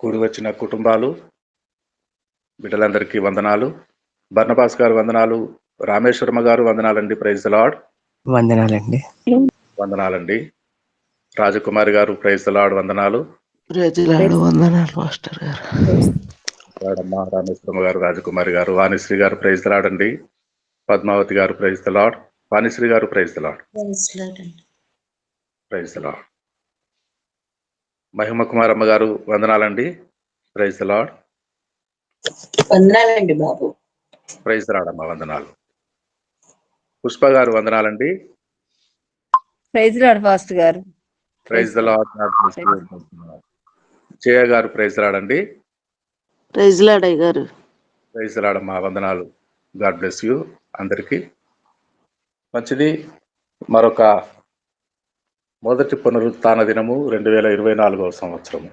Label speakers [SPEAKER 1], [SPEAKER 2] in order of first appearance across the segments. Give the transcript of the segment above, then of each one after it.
[SPEAKER 1] కూడి వచ్చిన కుటుంబాలు బిడ్డలందరికీ వందనాలు. బర్ణబాస్ గారు వందనాలు రామేశ్వరమ్మ గారు వందనాలండి ప్రైజ్ లార్డ్.
[SPEAKER 2] వందనాలండి.
[SPEAKER 1] వందనాలండి. రాజకుమారి గారు ప్రైజ్ లార్డ్ వందనాలు.
[SPEAKER 3] ప్రజలాడు వందనాలు మాస్టర్ గారు.
[SPEAKER 1] రామేశ్వరమ్మ గారు రాజకుమారి గారు వాణిశ్రీ గారు ప్రైజ్ లార్డ్ అండి. పద్మావతి గారు ప్రైజ్ లార్డ్. వాణిశ్రీ గారు praise lord. Praise lord. Mahima Kumaramma గారు వందనాలండి. ప్రైజ్ లార్డ్
[SPEAKER 4] వందనాలండి బాబు.
[SPEAKER 1] ప్రైజ్ రాడమ్మ వందనాలు. పుష్ప గారు వందనాలండి.
[SPEAKER 5] ప్రైజ్ లాడ్ ఫాస్ట్ గారు.
[SPEAKER 1] ప్రైజ్ ద లార్డ్ జయ గారు ప్రైజ్ రాడండి
[SPEAKER 3] ప్రజలాడయ్య గారు.
[SPEAKER 1] ప్రైజ్ రాడమ్మ వందనాలు. గాడ్ బ్లెస్ యూ అందరికీ. మంచిది. మరొక మొదటి పునరుత్న దినము రెండు వేల ఇరవై నాలుగవ సంవత్సరము.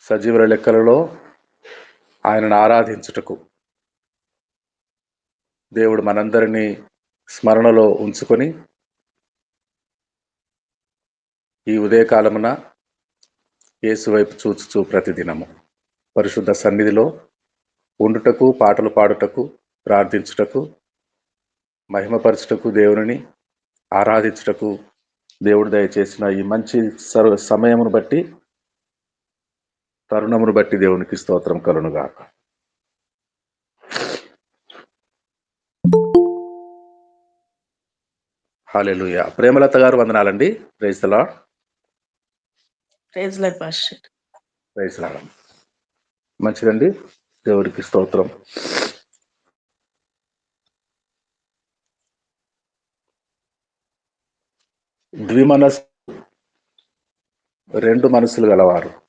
[SPEAKER 1] సజీవుల లెక్కలలో ఆయనను ఆరాధించుటకు దేవుడు మనందరినీ స్మరణలో ఉంచుకొని ఈ ఉదయకాలమున యేసు వైపు చూచుచూ ప్రతిదినము. పరిశుద్ధ సన్నిధిలో ఉండుటకు పాటలు పాడుటకు ప్రార్థించుటకు మహిమపరచుటకు దేవుని ఆరాధించుటకు దేవుడు దయచేసిన ఈ మంచి సర్వ సమయమును బట్టి తరుణమును బట్టి దేవునికి స్తోత్రం కలునుగాక. హాలెలుయ ప్రేమలత గారు వందనాలండి. ప్రైజ్
[SPEAKER 3] మాస్టర్
[SPEAKER 1] ప్రైజ్ లార్డ్ మంచిదండి. దేవుడికి స్తోత్రం. ద్విమనస్ రెండు మనసులు గలవారు.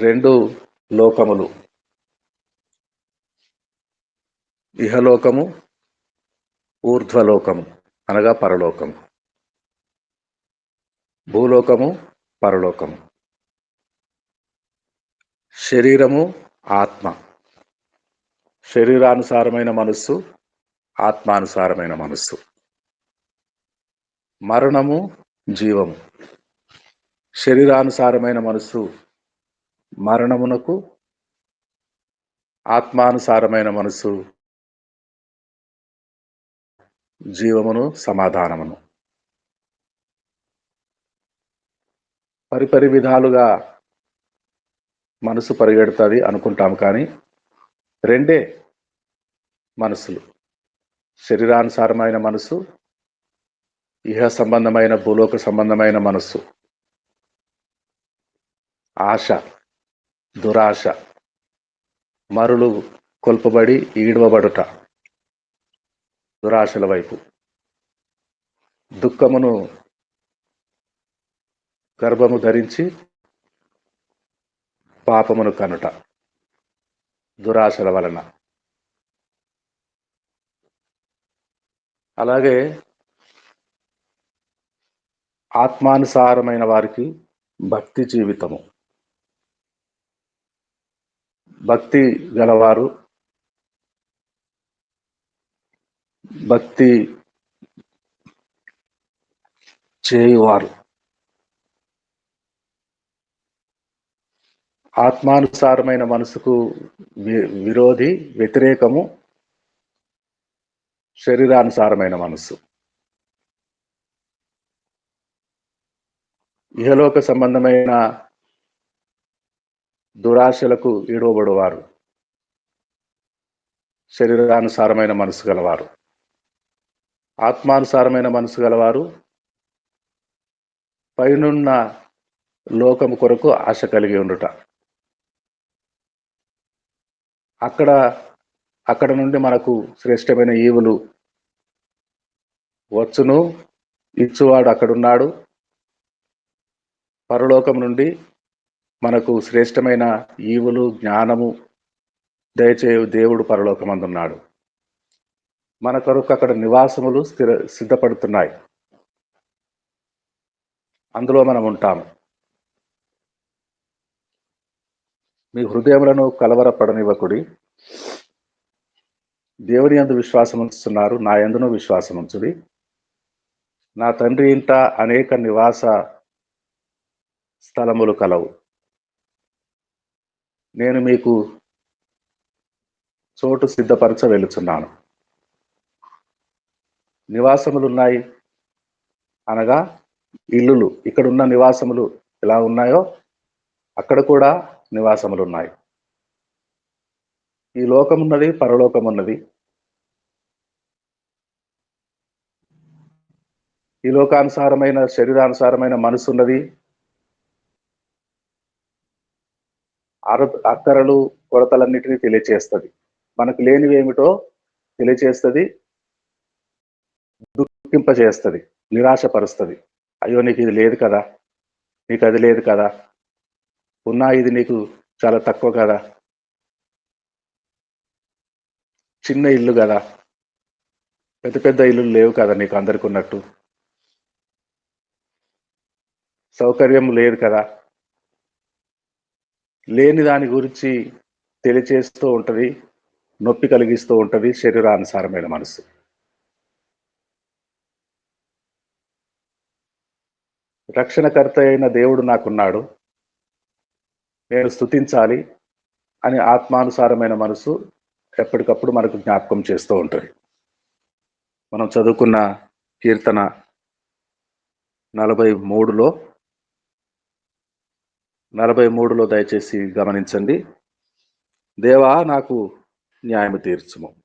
[SPEAKER 1] రెండు లోకములు. ఇహలోకము ఊర్ధ్వలోకము అనగా పరలోకము. భూలోకము పరలోకము. శరీరము ఆత్మ. శరీరానుసారమైన మనస్సు ఆత్మానుసారమైన మనస్సు. మరణము జీవము. శరీరానుసారమైన మనసు మరణమునకు ఆత్మానుసారమైన మనసు జీవమును సమాధానమును. పరిపరి విధాలుగా మనసు పరిగెడుతుంది అనుకుంటాం కానీ రెండే మనసులు శరీరానుసారమైన మనసు ఇహ సంబంధమైన భూలోక సంబంధమైన మనస్సు. ఆశ దురాశ మరులు కొల్పబడి ఈడవబడుట. దురాశల వైపు. దుఃఖమును గర్భము ధరించి పాపమును కనుట. దురాశల వలన. అలాగే ఆత్మానుసారమైన వారికి భక్తి జీవితము. భక్తి గలవారు భక్తి చేయువారు. ఆత్మానుసారమైన మనసుకు వి- విరోధి వ్యతిరేకము శరీరానుసారమైన మనసు ఇహలోక సంబంధమైన దురాశలకు ఈడవబడువారు శరీరానుసారమైన మనసు గలవారు. ఆత్మానుసారమైన మనసు గలవారు. పైనున్న లోకము కొరకు ఆశ కలిగి ఉండుట. అక్కడ అక్కడ నుండి మనకు శ్రేష్టమైన ఈవులు వచ్చును. ఇచ్చువాడు అక్కడున్నాడు. పరలోకం నుండి మనకు శ్రేష్టమైన ఈవులు జ్ఞానము దయచేయు దేవుడు పరలోకమందున్నాడు. మన కొరకు అక్కడ నివాసములు స్థిర సిద్ధపడుతున్నాయి. అందులో మనం ఉంటాము. మీ హృదయములను కలవరపడనివ్వకుడి. దేవుని యందు విశ్వాసం ఉంచుతున్నారు నా యందును విశ్వాసం ఉంచుడి. నా తండ్రి ఇంట అనేక నివాస స్థలములు కలవు. నేను మీకు చోటు సిద్ధపరచ వెళుచున్నాను నివాసములు ఉన్నాయి అనగా ఇల్లులు. ఇక్కడున్న నివాసములు ఎలా ఉన్నాయో అక్కడ కూడా నివాసములు ఉన్నాయి ఈ లోకం ఉన్నది పరలోకం ఉన్నది ఈ లోకానుసారమైన శరీరానుసారమైన మనసు ఉన్నది అర అక్కరలు కొరతలన్నిటినీ తెలియచేస్తుంది. మనకు లేనివి ఏమిటో తెలియచేస్తుంది దుఃఖింపజేస్తుంది నిరాశపరుస్తుంది. అయ్యో నీకు ఇది లేదు కదా నీకు అది లేదు కదా ఉన్నా ఇది నీకు చాలా తక్కువ కదా చిన్న ఇల్లు కదా పెద్ద పెద్ద ఇల్లులు లేవు కదా నీకు అందరికి ఉన్నట్టు సౌకర్యం లేదు కదా లేని దాని గురించి తెలియచేస్తూ ఉంటుంది నొప్పి కలిగిస్తూ ఉంటుంది శరీరానుసారమైన మనసు రక్షణకర్త అయిన దేవుడు నాకున్నాడు. నేను స్తుతించాలి అని ఆత్మానుసారమైన మనసు ఎప్పటికప్పుడు మనకు జ్ఞాపకం చేస్తూ ఉంటుంది. మనం చదువుకున్న కీర్తన నలభై మూడులో నలభై మూడులో దయచేసి గమనించండి. దేవా నాకు న్యాయము తీర్చుము.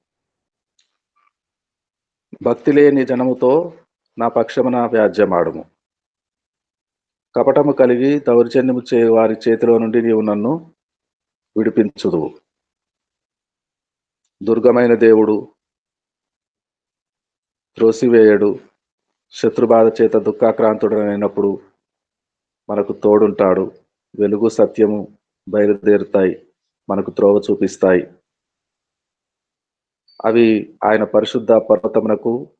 [SPEAKER 1] భక్తి లేని జనముతో నా పక్షమున వ్యాజ్యమాడుము. కపటము కలిగి దౌర్జన్యము చే వారి చేతిలో నుండి నీవు నన్ను విడిపించుదువు. దుర్గమైన దేవుడు త్రోసివేయడు శత్రుబాధ చేత దుఃఖాక్రాంతుడనైనప్పుడు మనకు తోడుంటాడు. వెలుగు సత్యము బయలుదేరుతాయి మనకు త్రోవ చూపిస్తాయి. అవి ఆయన పరిశుద్ధ పర్వతమునకు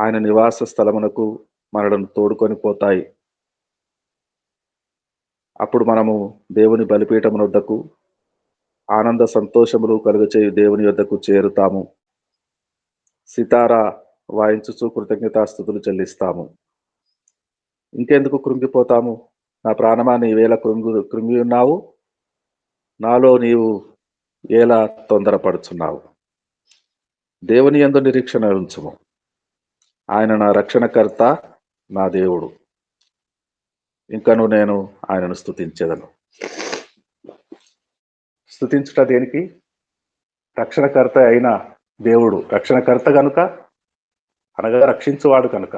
[SPEAKER 1] ఆయన నివాస స్థలమునకు మనలను తోడుకొని పోతాయి. అప్పుడు మనము దేవుని బలిపీఠమున వద్దకు ఆనంద సంతోషములు కలుగచేయు దేవుని వద్దకు చేరుతాము. సితారా వాయించుచు కృతజ్ఞతాస్థుతులు చెల్లిస్తాము. ఇంకెందుకు కృంగిపోతాము? నా ప్రాణమా నీవేళ కృంగు కృంగి ఉన్నావు నాలో నీవు ఎలా తొందరపడుచున్నావు. దేవుని ఎందు నిరీక్షణ ఉంచుము. ఆయన నా రక్షణకర్త నా దేవుడు. ఇంకను నేను ఆయనను స్థుతించేదను స్థుతించుట దేనికి? రక్షణకర్త అయిన దేవుడు. రక్షణకర్త కనుక అనగా రక్షించువాడు కనుక.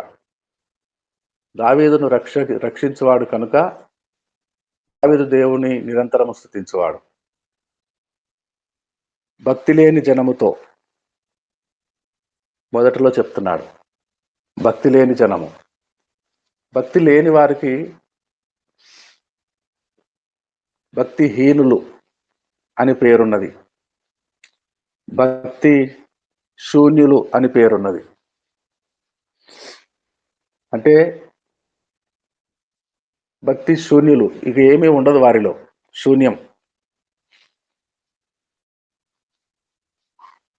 [SPEAKER 1] దావీదును రక్ష రక్షించువాడు కనుక దావీదు దేవుని నిరంతరము స్థుతించేవాడు. భక్తి లేని జనముతో మొదటిలో చెప్తున్నాడు భక్తి లేని జనము. భక్తి లేని వారికి భక్తిహీనులు అని పేరున్నది. భక్తి శూన్యులు అని పేరున్నది. అంటే భక్తి శూన్యులు. ఇక ఏమీ ఉండదు వారిలో. శూన్యం.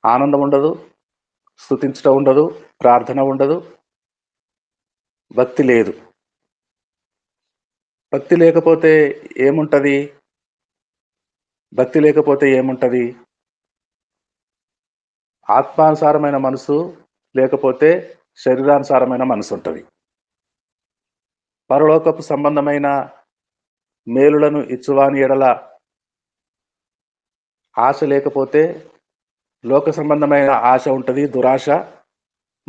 [SPEAKER 1] ఆనందం ఉండదు స్థుతించడం ఉండదు ప్రార్థన ఉండదు భక్తి లేదు. భక్తి లేకపోతే ఏముంటుంది? భక్తి లేకపోతే ఏముంటుంది? ఆత్మానుసారమైన మనసు లేకపోతే శరీరానుసారమైన మనసు ఉంటుంది పరలోకపు సంబంధమైన మేలులను ఇచ్చువాని ఎడల ఆశ లేకపోతే లోక సంబంధమైన ఆశ ఉంటుంది దురాశ.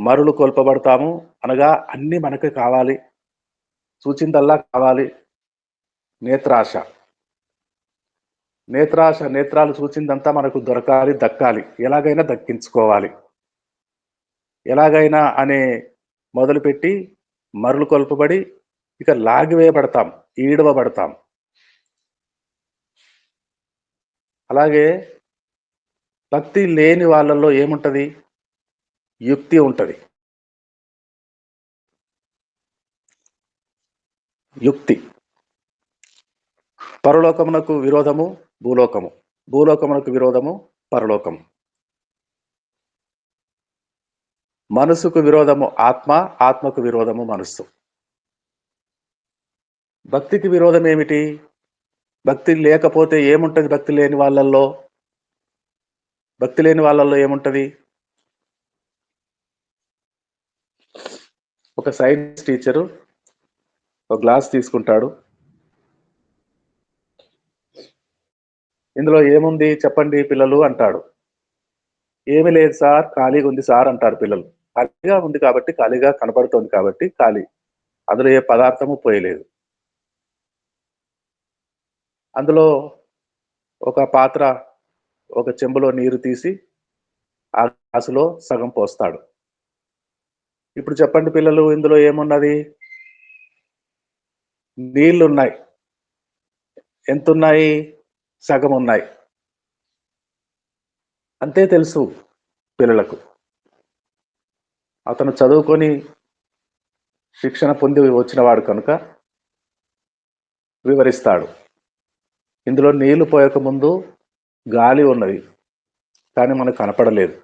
[SPEAKER 1] మరులు కోల్పబడతాము. అనగా అన్ని మనకి కావాలి. సూచిందల్లా కావాలి. నేత్రాశ. నేత్రాశ నేత్రాలు సూచిందంతా మనకు దొరకాలి దక్కాలి. ఎలాగైనా దక్కించుకోవాలి. ఎలాగైనా అనే మొదలుపెట్టి మరులు కొల్పబడి ఇక లాగివేయబడతాం ఈడవబడతాం అలాగే భక్తి లేని వాళ్ళల్లో ఏముంటుంది? యుక్తి ఉంటుంది. యుక్తి. పరలోకమునకు విరోధము భూలోకము. భూలోకమునకు విరోధము పరలోకము. మనసుకు విరోధము ఆత్మ ఆత్మకు విరోధము మనస్సు. భక్తికి విరోధం ఏమిటి? భక్తి లేకపోతే ఏముంటుంది భక్తి లేని వాళ్ళల్లో? భక్తి లేని వాళ్ళల్లో ఏముంటుంది? ఒక సైన్స్ టీచరు ఒక గ్లాస్ తీసుకుంటాడు. ఇందులో ఏముంది? చెప్పండి పిల్లలు అంటాడు. ఏమీ లేదు సార్ ఖాళీగా ఉంది సార్ అంటారు పిల్లలు. ఖాళీగా ఉంది కాబట్టి ఖాళీగా కనపడుతోంది కాబట్టి ఖాళీ. అందులో ఏ పదార్థము పోయలేదు. అందులో ఒక పాత్ర ఒక చెంబులో నీరు తీసి ఆ గ్లాసులో సగం పోస్తాడు. ఇప్పుడు చెప్పండి పిల్లలు ఇందులో ఏమున్నది? నీళ్ళున్నాయి ఉన్నాయి ఎంత ఉన్నాయి సగం ఉన్నాయి అంతే తెలుసు పిల్లలకు. అతను చదువుకొని శిక్షణ పొంది వచ్చినవాడు కనుక వివరిస్తాడు. ఇందులో నీళ్ళు పోయక ముందు గాలి ఉన్నది కానీ మనకు కనపడలేదు.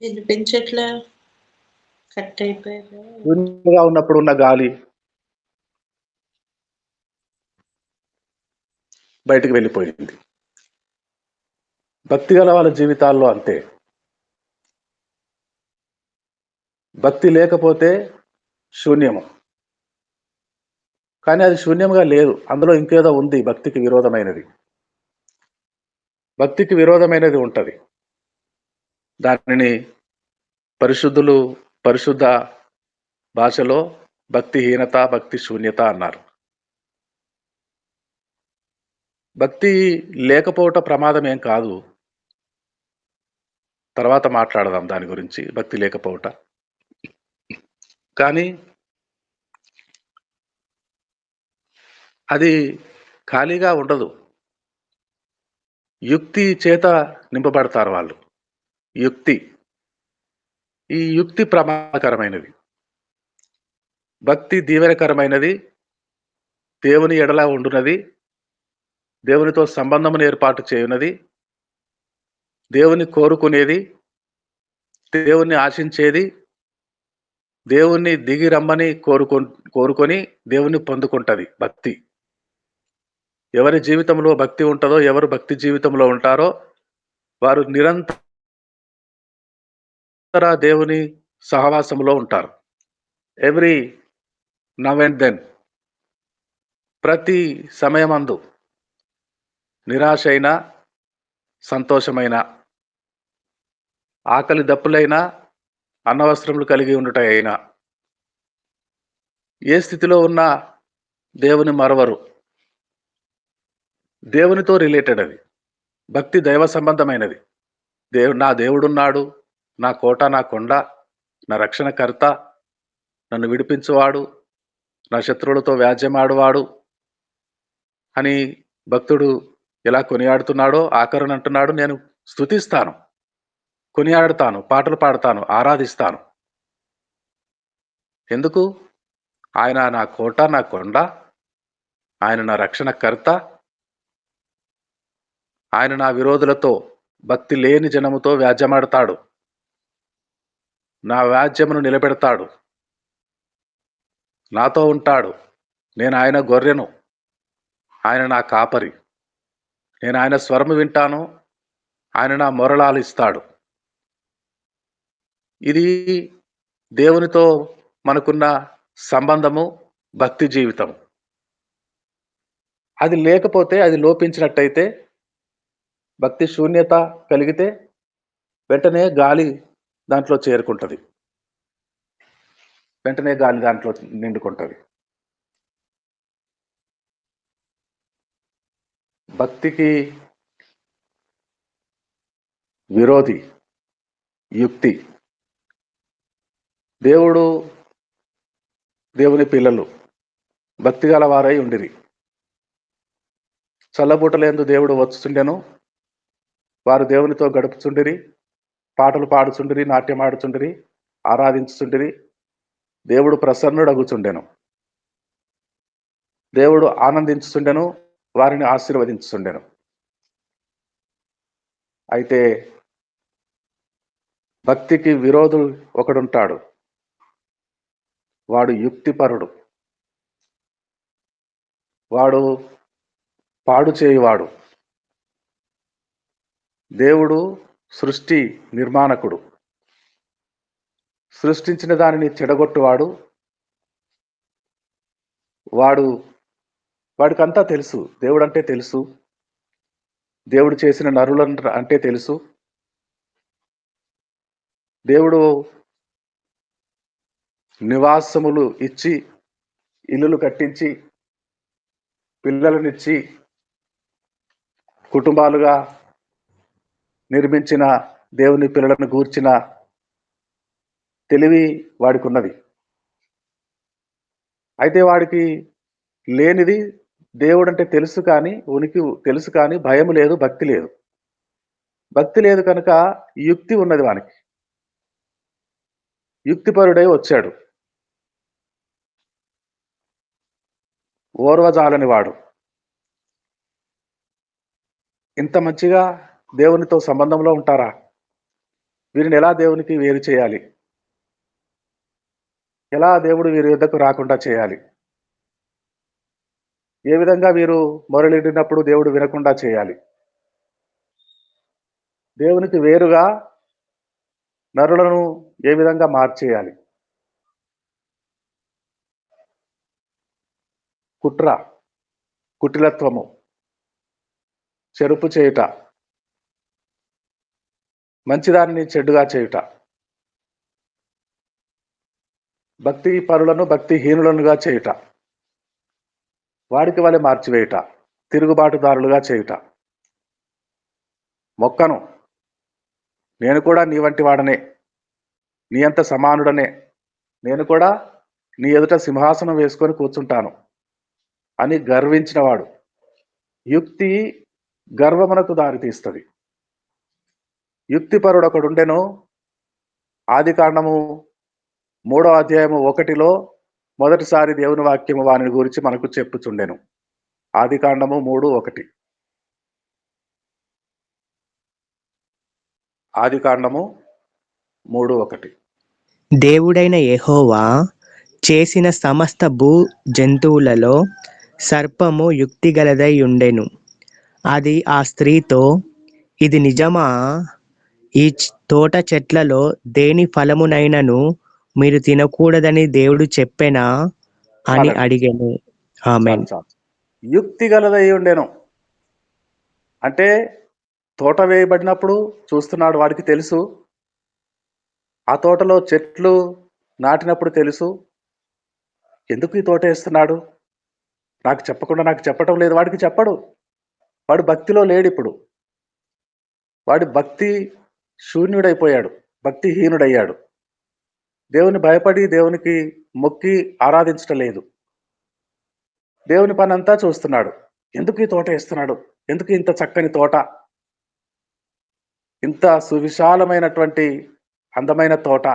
[SPEAKER 2] వినిపించట్లే కట్ అయిపోయారు
[SPEAKER 1] ఉన్నప్పుడు ఉన్న గాలి. బయటికి వెళ్ళిపోయింది. భక్తి గల వాళ్ళ జీవితాల్లో అంతే. భక్తి లేకపోతే శూన్యము. కానీ అది శూన్యంగా లేదు. అందులో ఇంకేదో ఉంది భక్తికి విరోధమైనది. భక్తికి విరోధమైనది ఉంటుంది. దానిని పరిశుద్ధులు పరిశుద్ధ భాషలో భక్తిహీనత భక్తి శూన్యత అన్నారు. భక్తి లేకపోవట ప్రమాదం ఏం కాదు. తర్వాత మాట్లాడదాం దాని గురించి. భక్తి లేకపోవట. కానీ అది ఖాళీగా ఉండదు. యుక్తి చేత నింపబడతారు వాళ్ళు. యుక్తి. ఈ యుక్తి ప్రమాదకరమైనది. భక్తి దీవెనకరమైనది. దేవుని ఎడలా ఉండునది. దేవునితో సంబంధమును ఏర్పాటు చేయునది. దేవుని కోరుకునేది. దేవుణ్ణి ఆశించేది. దేవుణ్ణి దిగి రమ్మని కోరుకు కోరుకొని దేవుణ్ణి పొందుకుంటది భక్తి. ఎవరి జీవితంలో భక్తి ఉంటుందో ఎవరు భక్తి జీవితంలో ఉంటారో వారు నిరంతరం దేవుని సహవాసంలో ఉంటారు. ఎవ్రీ నవ్ అండ్ దెన్ ప్రతి సమయమందు నిరాశ అయినా సంతోషమైన ఆకలి దప్పులైనా అన్నవస్త్రములు కలిగి ఉండుట అయినా ఏ స్థితిలో ఉన్నా దేవుని మరవరు. దేవునితో రిలేటెడ్ అది. భక్తి దైవ సంబంధమైనది. దేవు నా దేవుడున్నాడు. నా కోట నా కొండ నా రక్షణకర్త నన్ను విడిపించువాడు నా శత్రువులతో వ్యాజ్యమాడువాడు అని భక్తుడు ఎలా కొనియాడుతున్నాడో ఆకరణ అంటున్నాడు నేను స్తుతిస్తాను కొనియాడుతాను పాటలు పాడతాను ఆరాధిస్తాను. ఎందుకు? ఆయన నా కోట నా కొండ ఆయన నా రక్షణకర్త ఆయన నా విరోధులతో భక్తి లేని జనముతో వ్యాజ్యమాడతాడు. నా వ్యాజ్యమును నిలబెడతాడు. నాతో ఉంటాడు. నేను ఆయన గొర్రెను. ఆయన నా కాపరి. నేను ఆయన స్వరము వింటాను. ఆయన నా మొరళాలు ఇస్తాడు. ఇది దేవునితో మనకున్న సంబంధము భక్తి జీవితం. అది లేకపోతే అది లోపించినట్టయితే భక్తి శూన్యత కలిగితే వెంటనే గాలి దాంట్లో చేరుకుంటుంది. వెంటనే గాలి దాంట్లో నిండుకుంటుంది. భక్తికి విరోధి యుక్తి. దేవుడు దేవుని పిల్లలు భక్తి గల వారై ఉండిరి. చల్లబూటలేందు దేవుడు వచ్చుచుండెను వారు దేవునితో గడుపుచుండిరి. పాటలు పాడుచుండిరి నాట్యం ఆడుచుండిరి ఆరాధించుచుండిరి. దేవుడు ప్రసన్నుడగుచుండెను దేవుడు ఆనందించుచుండెను వారిని ఆశీర్వదించుచుండెను. అయితే భక్తికి విరోధుడు ఒకడుంటాడు. వాడు యుక్తిపరుడు. వాడు పాడు చేయువాడు దేవుడు సృష్టి నిర్మాణకుడు. సృష్టించిన దానిని చెడగొట్టువాడు. వాడు వాడికంతా తెలుసు. దేవుడు అంటే తెలుసు. దేవుడు చేసిన నరులు అంటే తెలుసు. దేవుడు నివాసములు ఇచ్చి ఇల్లులు కట్టించి పిల్లలనిచ్చి కుటుంబాలుగా నిర్మించిన దేవుని పిల్లలను గూర్చిన తెలివి వాడికి ఉన్నది అయితే వాడికి లేనిది దేవుడు అంటే తెలుసు కానీ ఉనికి తెలుసు కానీ భయం లేదు భక్తి లేదు. భక్తి లేదు కనుక యుక్తి ఉన్నది వానికి. యుక్తిపరుడై వచ్చాడు. ఓర్వజాలని వాడు. ఇంత మంచిగా దేవునితో సంబంధంలో ఉంటారా? వీరిని ఎలా దేవునికి వేరు చేయాలి? ఎలా దేవుడు వీరి యుద్ధకు రాకుండా చేయాలి? ఏ విధంగా వీరు మొరలిడినప్పుడు దేవుడు వినకుండా చేయాలి? దేవునికి వేరుగా నరులను ఏ విధంగా మార్చేయాలి? కుట్ర కుటిలత్వము చెరుపు చేయుట. మంచిదాన్ని చెడ్డుగా చేయుట. భక్తి పరులను భక్తిహీనులనుగా చేయుట. వాడికి వాళ్ళే మార్చివేయుట. తిరుగుబాటుదారులుగా చేయుట. మొక్కను నేను కూడా నీ వంటి వాడనే. నీ అంత సమానుడనే. నేను కూడా నీ ఎదుట సింహాసనం వేసుకొని కూర్చుంటాను అని గర్వించినవాడు. యుక్తి గర్వమునకు దారితీస్తుంది. యుక్తిపరుడు ఒకడుండెను ఆది కాండము మూడో అధ్యాయము ఒకటిలో మొదటిసారి దేవుని వాక్యము వాని గురించి మనకు చెప్పుచుండెను. ఆది కాండము మూడు ఒకటి. ఆది కాండము మూడు ఒకటి.
[SPEAKER 4] దేవుడైన యహోవా చేసిన సమస్త భూ జంతువులలో సర్పము యుక్తిగలదై ఉండెను. అది ఆ స్త్రీతో ఇది నిజమా? ఈ తోట చెట్లలో దేని ఫలమునైనను మీరు తినకూడదని దేవుడు చెప్పెనా? అని. అడిగాను. ఆమెన్.
[SPEAKER 1] చాలు. యుక్తి గలదై ఉండెను. అంటే తోట వేయబడినప్పుడు చూస్తున్నాడు వాడికి తెలుసు. ఆ తోటలో చెట్లు నాటినప్పుడు తెలుసు. ఎందుకు ఈ తోట వేస్తున్నాడు? నాకు చెప్పకుండా నాకు చెప్పటం లేదు. వాడికి చెప్పడు. వాడు భక్తిలో లేడు ఇప్పుడు. వాడి భక్తి శూన్యుడైపోయాడు భక్తిహీనుడయ్యాడు. దేవుని భయపడి దేవునికి మొక్కి ఆరాధించటం లేదు. దేవుని పని అంతా చూస్తున్నాడు. ఎందుకు ఈ తోట వేస్తున్నాడు? ఎందుకు ఇంత చక్కని తోట? ఇంత సువిశాలమైనటువంటి అందమైన తోట.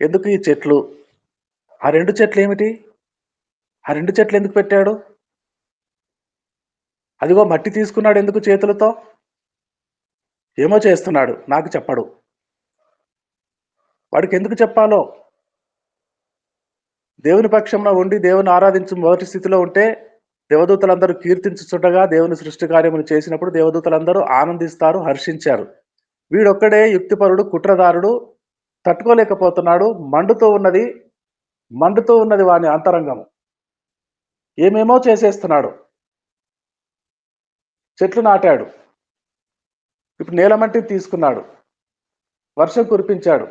[SPEAKER 1] ఎందుకు ఈ చెట్లు? ఆ రెండు చెట్లు ఏమిటి? ఆ రెండు చెట్లు ఎందుకు పెట్టాడు? అదిగో మట్టి తీసుకున్నాడు ఎందుకు చేతులతో? ఏమో చేస్తున్నాడు నాకు చెప్పడు. వాడికి ఎందుకు చెప్పాలో? దేవుని పక్షంలో ఉండి దేవుని ఆరాధించు మొదటి స్థితిలో ఉంటే దేవదూతలందరూ కీర్తించుచుండగా దేవుని సృష్టి కార్యములు చేసినప్పుడు దేవదూతలందరూ ఆనందిస్తారు హర్షించారు. వీడొక్కడే యుక్తిపరుడు కుట్రదారుడు తట్టుకోలేకపోతున్నాడు మండుతూ ఉన్నది మండుతూ ఉన్నది వాని అంతరంగము. ఏమేమో చేసేస్తున్నాడు. చెట్లు నాటాడు. ఇప్పుడు నేలమట్టిని తీసుకున్నాడు. వర్షం కురిపించాడు.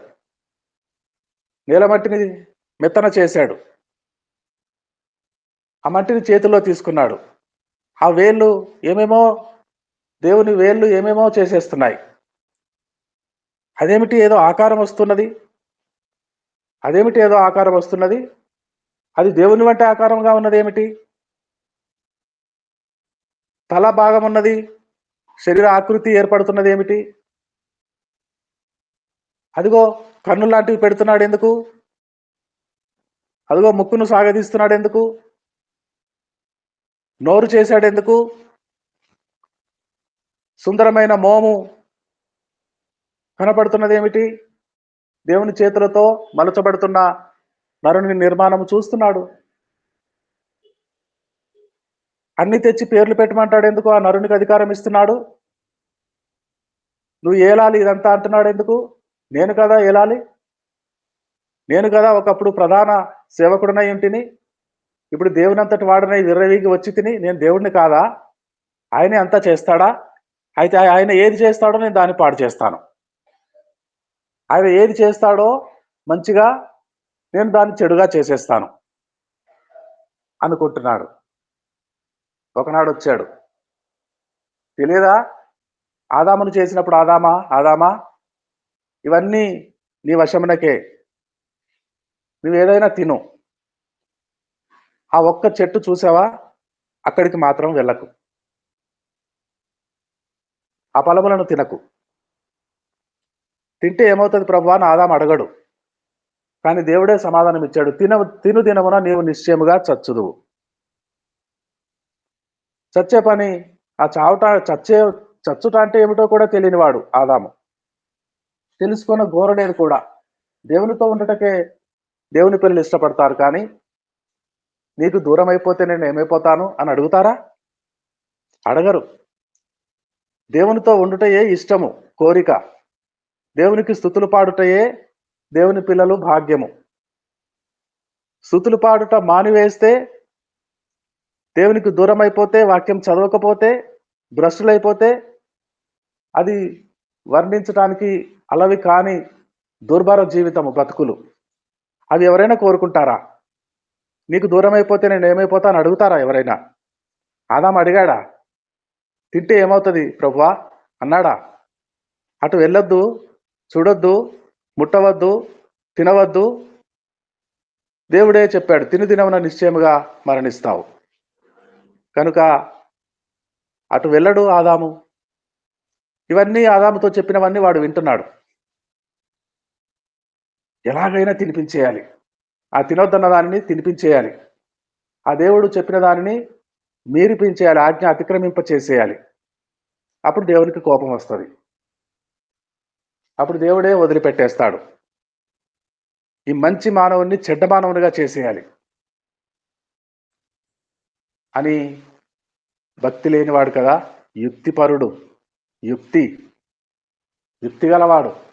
[SPEAKER 1] నేలమట్టిని మెత్తన చేశాడు. ఆ మట్టిని చేతిలో తీసుకున్నాడు. ఆ వేళ్ళు ఏమేమో దేవుని వేళ్ళు ఏమేమో చేసేస్తున్నాయి. అదేమిటి ఏదో ఆకారం వస్తున్నది? అదేమిటి ఏదో ఆకారం వస్తున్నది? అది దేవుని వంటి ఆకారంగా ఉన్నది ఏమిటి తల భాగం ఉన్నది? శరీర ఆకృతి ఏర్పడుతున్నది ఏమిటి? అదిగో కన్ను లాంటివి పెడుతున్నాడు ఎందుకు? అదిగో ముక్కును సాగదీస్తున్నాడు ఎందుకు? నోరు చేశాడు ఎందుకు? సుందరమైన మోము కనపడుతున్నది ఏమిటి? దేవుని చేతులతో మలచబడుతున్న నరుని నిర్మాణం చూస్తున్నాడు. అన్ని తెచ్చి పేర్లు పెట్టమంటాడు ఎందుకు? ఆ నరునికి అధికారం ఇస్తున్నాడు. నువ్వు ఏలాలి? ఇదంతా అంటున్నాడు ఎందుకు? నేను కదా ఏలాలి? నేను కదా ఒకప్పుడు ప్రధాన సేవకుడినై ఇంటిని ఇప్పుడు దేవునంతటి వాడినై విర్రవీగి వచ్చి తిని నేను దేవుడిని కాదా? ఆయనే అంతా చేస్తాడా? అయితే ఆయన ఏది చేస్తాడో నేను దాన్ని పాడు చేస్తాను. ఆయన ఏది చేస్తాడో మంచిగా నేను దాన్ని చెడుగా చేసేస్తాను అనుకుంటున్నాడు. ఒకనాడు వచ్చాడు తెలియదా ఆదామును చేసినప్పుడు ఆదామా? ఆదామా? ఇవన్నీ నీ వశమునకే. నువ్వు ఏదైనా తిను. ఆ ఒక్క చెట్టు చూసావా? అక్కడికి మాత్రం వెళ్ళకు. ఆ ఫలములను తినకు. తింటే ఏమవుతుంది ప్రభు అని ఆదాం అడగడు. కానీ దేవుడే సమాధానం ఇచ్చాడు తిన తిను దినమున నీవు నిశ్చయముగా చచ్చుదువు. చచ్చే పని ఆ చావుట చచ్చే చచ్చుట అంటే ఏమిటో కూడా తెలియనివాడు ఆదాము. తెలుసుకున్న గోరలేదు కూడా. దేవునితో ఉండటకే దేవుని పిల్లలు ఇష్టపడతారు కానీ నీకు దూరం అయిపోతే నేను ఏమైపోతాను అని అడుగుతారా? అడగరు. దేవునితో ఉండుటయే ఇష్టము కోరిక. దేవునికి స్థుతులు పాడుటయే దేవుని పిల్లలు భాగ్యము. స్థుతులు పాడుట మానివేస్తే దేవునికి దూరం అయిపోతే వాక్యం చదవకపోతే భ్రష్టులైపోతే అది వర్ణించడానికి అలవి కాని దుర్భర జీవితము బ్రతుకులు అవి ఎవరైనా కోరుకుంటారా? నీకు దూరం అయిపోతే నేను ఏమైపోతాను అడుగుతారా ఎవరైనా? ఆదాం అడిగాడా? తింటే ఏమవుతుంది ప్రభువా? అన్నాడా? అటు వెళ్ళొద్దు చూడొద్దు ముట్టవద్దు తినవద్దు. దేవుడే చెప్పాడు తిని దినమున నిశ్చయముగా మరణిస్తావు. కనుక అటు వెళ్ళడు ఆదాము. ఇవన్నీ ఆదాముతో చెప్పినవన్నీ వాడు వింటున్నాడు. ఎలాగైనా తినిపించేయాలి. ఆ తినొద్దన్న దానిని తినిపించేయాలి. ఆ దేవుడు చెప్పిన దానిని మీరిపించేయాలి ఆజ్ఞ అతిక్రమింప చేసేయాలి అప్పుడు దేవునికి కోపం వస్తుంది. అప్పుడు దేవుడే వదిలిపెట్టేస్తాడు. ఈ మంచి మానవుని చెడ్డ మానవునిగా చేసేయాలి. అని భక్తి లేనివాడు కదా యుక్తిపరుడు యుక్తి యుక్తి గలవాడు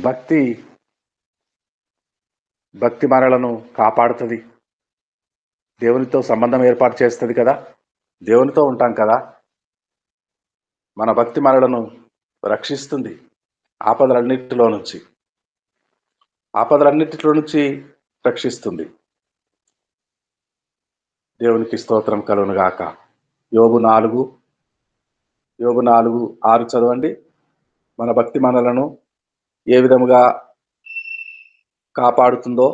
[SPEAKER 1] భక్తి భక్తి మనలను కాపాడుతుంది. దేవునితో సంబంధం ఏర్పాటు చేస్తుంది కదా దేవునితో ఉంటాం కదా. మన భక్తి మనలను రక్షిస్తుంది ఆపదలన్నిటిలో నుంచి. ఆపదలన్నిటిలో నుంచి రక్షిస్తుంది. దేవునికి స్తోత్రం కలుగును గాక. యోగు నాలుగు యోగు నాలుగు ఆరు చదవండి. మన భక్తి మనలను ఏ విధముగా కాపాడుతుందో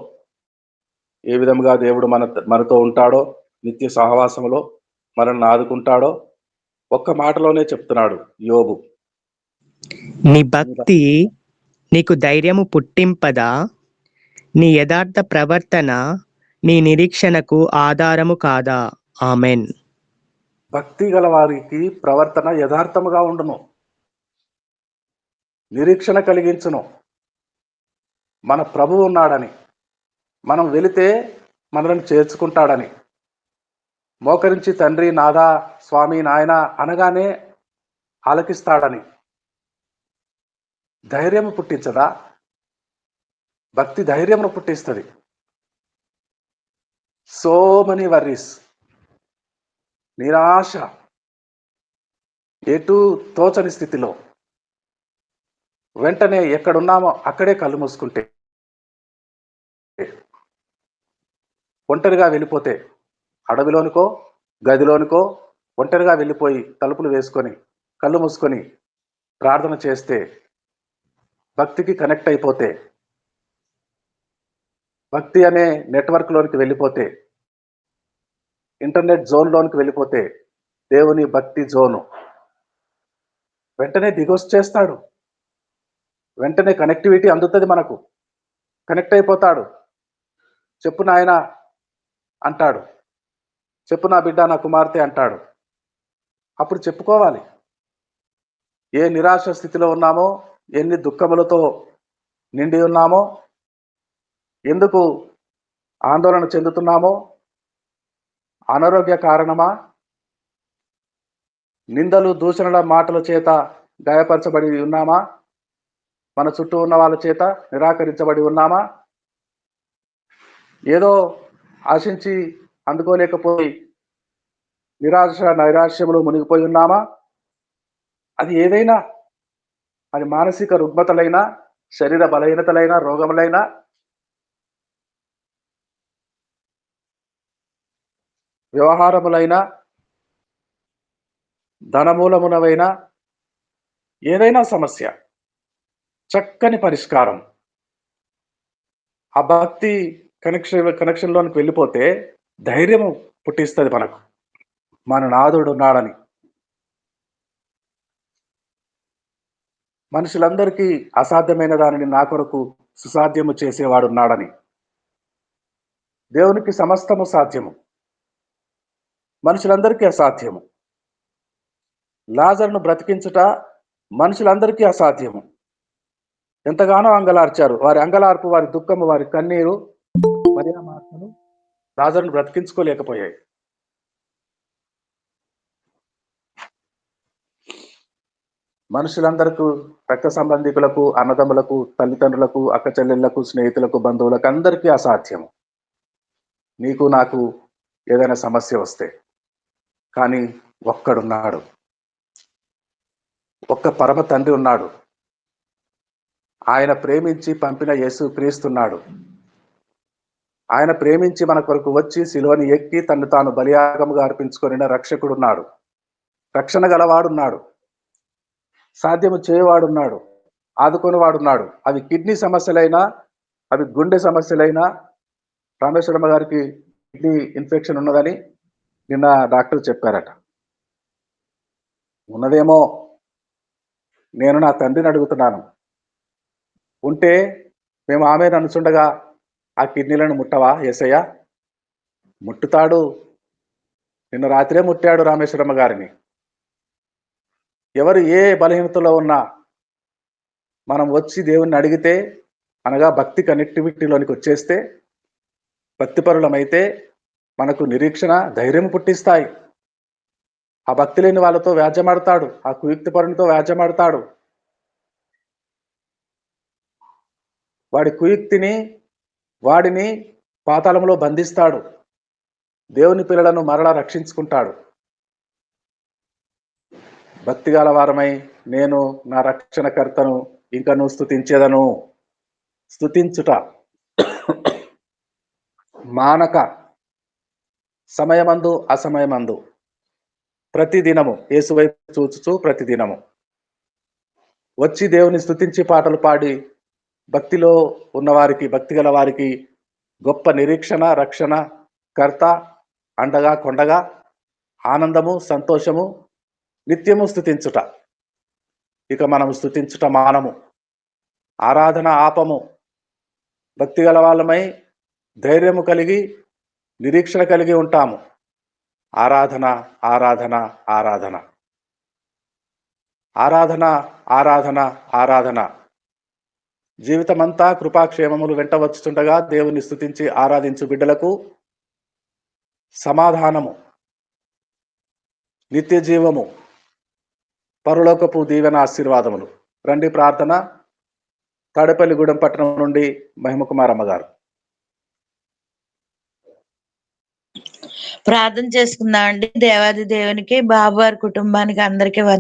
[SPEAKER 1] ఏ విధముగా దేవుడు మన మనతో ఉంటాడో నిత్య సహవాసంలో మనల్ని ఆదుకుంటాడో ఒక్క మాటలోనే చెప్తున్నాడు యోబు.
[SPEAKER 4] నీ భక్తి నీకు ధైర్యము పుట్టింపదా? నీ యథార్థ ప్రవర్తన నీ నిరీక్షణకు ఆధారము కాదా? ఆమెన్.
[SPEAKER 1] భక్తి గల వారికి ప్రవర్తన యథార్థముగా ఉండును. నిరీక్షణ కలిగించును. మన ప్రభువు ఉన్నాడని. మనం వెళితే మనల్ని చేర్చుకుంటాడని. మోకరించి తండ్రి నాదా స్వామి నాయన అనగానే ఆలకిస్తాడని. ధైర్యము పుట్టించదా? భక్తి ధైర్యమును పుట్టిస్తుంది. సో మెనీ వర్రీస్ నిరాశ. ఎటు తోచని స్థితిలో. వెంటనే ఎక్కడున్నామో అక్కడే కళ్ళు మూసుకుంటే. ఒంటరిగా వెళ్ళిపోతే అడవిలోనికో గదిలోనికో ఒంటరిగా వెళ్ళిపోయి తలుపులు వేసుకొని కళ్ళు మూసుకొని ప్రార్థన చేస్తే భక్తికి కనెక్ట్ అయిపోతే భక్తి అనే నెట్వర్క్లోనికి వెళ్ళిపోతే ఇంటర్నెట్ జోన్లోనికి వెళ్ళిపోతే దేవుని భక్తి జోను వెంటనే దిగొచ్చేస్తాడు వెంటనే కనెక్టివిటీ అందుతుంది మనకు. కనెక్ట్ అయిపోతాడు. చెప్పు నాయన అంటాడు. చెప్పు నా బిడ్డ నా కుమార్తె అంటాడు. అప్పుడు చెప్పుకోవాలి. ఏ నిరాశ స్థితిలో ఉన్నామో ఎన్ని దుఃఖములతో నిండి ఉన్నామో ఎందుకు ఆందోళన చెందుతున్నామో? అనారోగ్య కారణమా? నిందలు దూషణల మాటల చేత గాయపరచబడి ఉన్నామా? మన చుట్టూ ఉన్న వాళ్ళ చేత నిరాకరించబడి ఉన్నామా? ఏదో ఆశించి అందుకోలేకపోయి నిరాశ నైరాశ్యంలో మునిగిపోయి ఉన్నామా? అది ఏదైనా అది మానసిక రుగ్మతలైనా శరీర బలహీనతలైనా రోగములైనా వ్యవహారములైన ధనమూలమునవైన ఏదైనా సమస్య చక్కని పరిష్కారం. ఆ భక్తి కనెక్షన్ కనెక్షన్లోనికి వెళ్ళిపోతే ధైర్యము పుట్టిస్తుంది మనకు. మన నాదుడు ఉన్నాడని. మనుషులందరికీ అసాధ్యమైన దానిని నా కొరకు సుసాధ్యము చేసేవాడు ఉన్నాడని. దేవునికి సమస్తము సాధ్యము. మనుషులందరికీ అసాధ్యము. లాజర్ను బ్రతికించుట మనుషులందరికీ అసాధ్యము. ఎంతగానో అంగలార్చారు. వారి అంగలార్పు వారి దుఃఖము వారి కన్నీరు మరియా మార్తలు లాజర్ను బ్రతికించుకోలేకపోయాయి. మనుషులందరకు రక్త సంబంధికులకు అన్నదమ్ములకు తల్లిదండ్రులకు అక్క చెల్లెళ్ళకు స్నేహితులకు బంధువులకు అందరికీ అసాధ్యము. నీకు నాకు ఏదైనా సమస్య వస్తే కానీ ఒక్కడున్నాడు. ఒక్క పరమ తండ్రి ఉన్నాడు. ఆయన ప్రేమించి పంపిన యేసు క్రీస్తున్నాడు. ఆయన ప్రేమించి మన కొరకు వచ్చి శిలువని ఎక్కి తను తాను బలియాగముగా అర్పించుకొనిన రక్షకుడున్నాడు. రక్షణ గలవాడున్నాడు. సాధ్యము చేయవాడున్నాడు. ఆదుకునేవాడున్నాడు. అవి కిడ్నీ సమస్యలైనా అవి గుండె సమస్యలైనా రామేశ్వరమ్మ గారికి కిడ్నీ ఇన్ఫెక్షన్ ఉన్నదని నిన్న డాక్టర్ చెప్పారట. ఉన్నదేమో నేను నా తండ్రిని అడుగుతున్నాను. ఉంటే మేము ఆమె అనుచుండగా ఆ కిడ్నీలను ముట్టవా ఏసయ్య? ముట్టుతాడు. నిన్న రాత్రే ముట్టాడు రామేశ్వరమ్మ గారిని. ఎవరు ఏ బలహీనతలో ఉన్నా మనం వచ్చి దేవుణ్ణి అడిగితే అనగా భక్తి కనెక్టివిటీలోనికి వచ్చేస్తే భక్తిపరులమైతే మనకు నిరీక్షణ ధైర్యం పుట్టిస్తాయి. ఆ భక్తి లేని వాళ్ళతో వ్యాజ్యమాడతాడు. ఆ కుయుక్తి పరునితో వ్యాజ్యమాడతాడు. వాడి కుయుక్తిని వాడిని పాతాళంలో బంధిస్తాడు. దేవుని పిల్లలను మరలా రక్షించుకుంటాడు. భక్తి గలవారమై నేను నా రక్షణకర్తను ఇంకను స్థుతించేదను స్థుతించుట మానక సమయమందు అసమయమందు. ప్రతి దినము యేసువైపు చూచుచు ప్రతి దినము. వచ్చి దేవుని స్థుతించి పాటలు పాడి భక్తిలో ఉన్నవారికి భక్తి గల వారికి గొప్ప నిరీక్షణ రక్షణ కర్త అండగా కొండగా ఆనందము సంతోషము నిత్యము స్థుతించుట ఇక మనము స్థుతించుట మానము. ఆరాధన ఆపము. భక్తి గల వాళ్ళమై ధైర్యము కలిగి నిరీక్షణ కలిగి ఉంటాము. ఆరాధన ఆరాధన ఆరాధన. ఆరాధన ఆరాధన ఆరాధన. జీవితమంతా కృపాక్షేమములు వెంట వచ్చుతుండగా దేవుని స్థుతించి ఆరాధించు బిడ్డలకు సమాధానము. నిత్య జీవము పరులోకపు దీవెన ఆశీర్వాదములు. రండి ప్రార్థన. తాడేపల్లిగూడెం పట్టణం నుండి మహిమకుమారమ్మ గారు.
[SPEAKER 2] ప్రార్థన చేసుకుందాం అండి దేవాది దేవునికి బాబు వారి కుటుంబానికి అందరికీ వంద